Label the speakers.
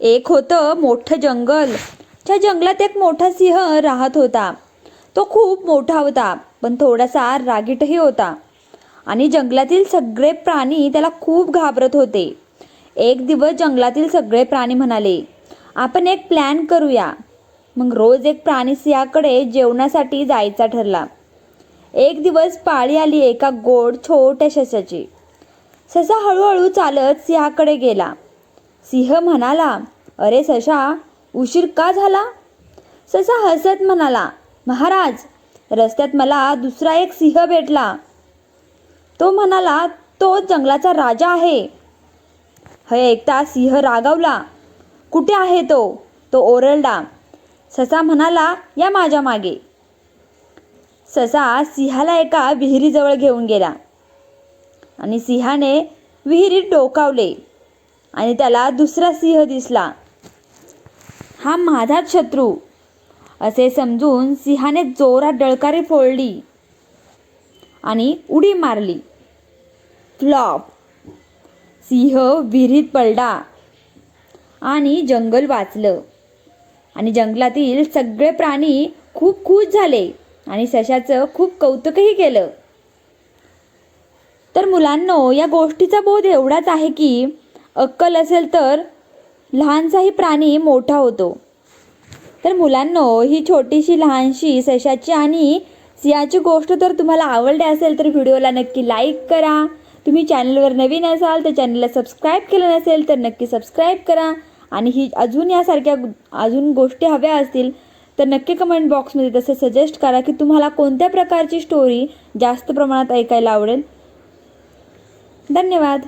Speaker 1: एक होतं मोठं जंगल. त्या जंगलात एक मोठा सिंह राहत होता. तो खूप मोठा होता पण थोडासा रागीटही होता. आणि जंगलातील सगळे प्राणी त्याला खूप घाबरत होते. एक दिवस जंगलातील सगळे प्राणी म्हणाले आपण एक प्लॅन करूया. मग रोज एक प्राणी सिंहाकडे जेवणासाठी जायचा ठरला. एक दिवस पाळी आली एका गोड छोट्या सशाची. ससा हळूहळू चालत सिंहाकडे गेला. सिंह म्हणाला अरे सशा उशीर का झाला? ससा हसत म्हणाला महाराज रस्त्यात मला दुसरा एक सिंह भेटला. तो म्हणाला तो जंगलाचा राजा आहे. हे ऐकता सिंह रागावला कुठे आहे तो? तो ओरडला. ससा म्हणाला या माझ्या मागे. ससा सिंहाला एका विहिरीजवळ घेऊन गेला आणि सिंहाने विहिरीत डोकावले. आणि त्याला दुसरा सिंह दिसला. हा माझाच शत्रू. असे समजून सिंहाने जोरात डळकारी फोडली आणि उडी मारली. फ्लॉप. सिंह विहिरीत पडला आणि जंगल वाचलं. आणि जंगलातील सगळे प्राणी खूप खुश झाले आणि सशाचं खूप कौतुकही केलं. तर मुलांनो या गोष्टीचा बोध एवढाच आहे की अक्कल असेल तर लहानसाही प्राणी मोठा होतो. तर मुलांनो ही छोटीशी लहानशी सशाची आणि सियाची गोष्ट तर तुम्हाला आवडली असेल तर व्हिडिओला नक्की लाईक करा. तुम्ही चॅनलवर नवीन असाल तर चॅनलला सबस्क्राईब केलं नसेल तर नक्की सबस्क्राईब करा. आणि ही अजून यासारख्या अजून गोष्टी हव्या असतील तर नक्की कमेंट बॉक्समध्ये तसं सजेस्ट करा की तुम्हाला कोणत्या प्रकारची स्टोरी जास्त प्रमाणात ऐकायला आवडेल. धन्यवाद.